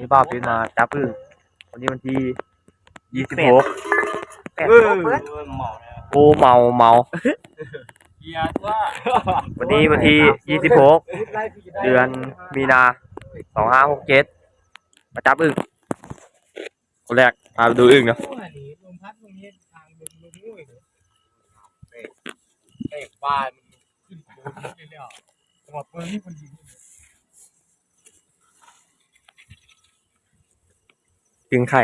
นี่บ้าเป็นมาจับอึ้งวันนี้วันที่ยี่สิบหกแปดเออเปิดโอ้เมาเมาเกียร์ว่าวันนี้วันที่ยี่สิบหกเดือนมีนาสองห้าหกเจ็ดมาจับอึ้งคนแรกพาไปดูอึ้งเนาะลมพัดตรงนี้ทางเป็นลมงูอีกเตะบ้านขึ้นโค้งเลยเนี่ยจังหวะเปิ้ลนี่คนยิง อึ้งไข่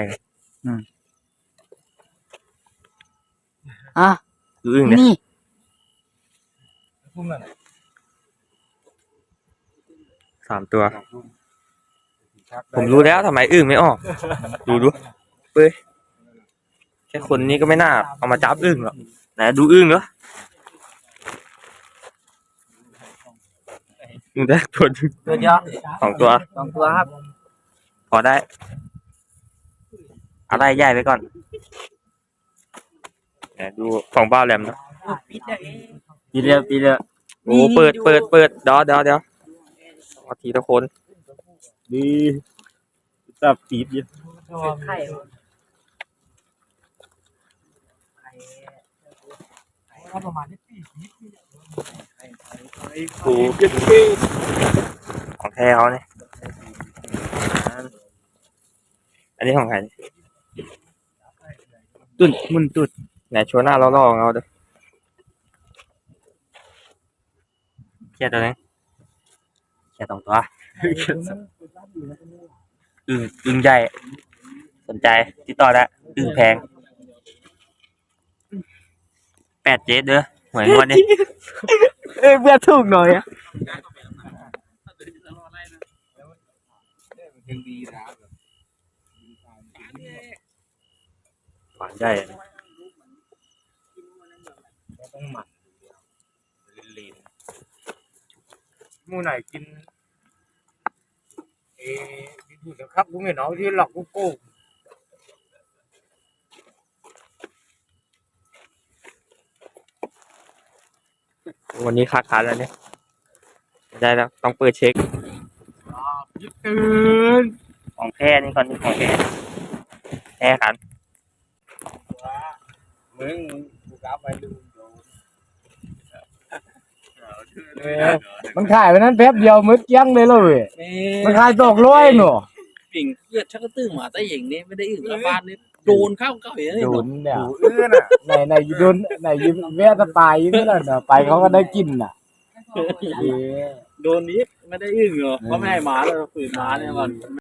อะดูอึ้งเนี่ยนี่พุ่งนั่นสามตัว ผมรู้แล้วทำไมอึ้งไม่ออก ดูดูเฮ้ยแค่คนนี้ก็ไม่น่า เอามาจับอึ้งหรอกไหนดูอึ้งเหรออึ้งได้ตัวหนึ่งตัวเดียวสองตัวสองตัวครับ พอได้เอะไรใหญ่ไปก่อนไหนดูของบ้าแหลมเนอะปิดได้ปีเดียวปีเดียวโอ้นี่เปิดดูเปิดเปิดเดี๋ยวเดี๋ยวเดี๋ยวเอาทีละคนดีจับปีบอยู่ไข่ก็ประมาณนี้ปีโอ้ของแท้เขาเนี่ยอันนี้ของใครเนี่ย ตุ่นมุนตุ่นไหนโชว์หน้าล่อๆของเราเด้อเครียดตัวนึงเครียดสองตัวอึ่งอึ่งใหญ่สนใจติดต่อได้อึ่งแพงแปดเจ็ดเด้อหวยงวดนี้เอ้ยเพื่อถูกหน่อยอะยังดีนะ หวานใหญ่ต้องหมักลีนมูไหนกินเอ๊ะดูนะครับกูไม่น้องที่หลอกกูโก้ วันนี้ค้าขายแล้วเนี่ยได้แล้วต้องเปิดเช็คยิบตื่น ของแท้นี่ก่อนนี่ของแท้แท้กัน มึงกูกลับไปดูโดนมันขายไปนั้นแป๊บเดียวมืดเกี้ยงเลยเลยมันขายตกร้อยหนูปิ่งเลือดชักกระตื้งหมาใต้หญิงนี่ไม่ได้อื่นกับบ้านนี่โดนเข้าเก่าอย่างนี้โดนเนี่ยกูอื้อน่ะไหนไหนโดนไหนยิ้มแวะตะปายยิ้มนั่นน่ะไปเขาก็ได้กินน่ะเอ๊ะโดนนี้ไม่ได้อึ้งเหรอเพราะไม่ให้หมาเลยฝืนหมาเนี่ยมัน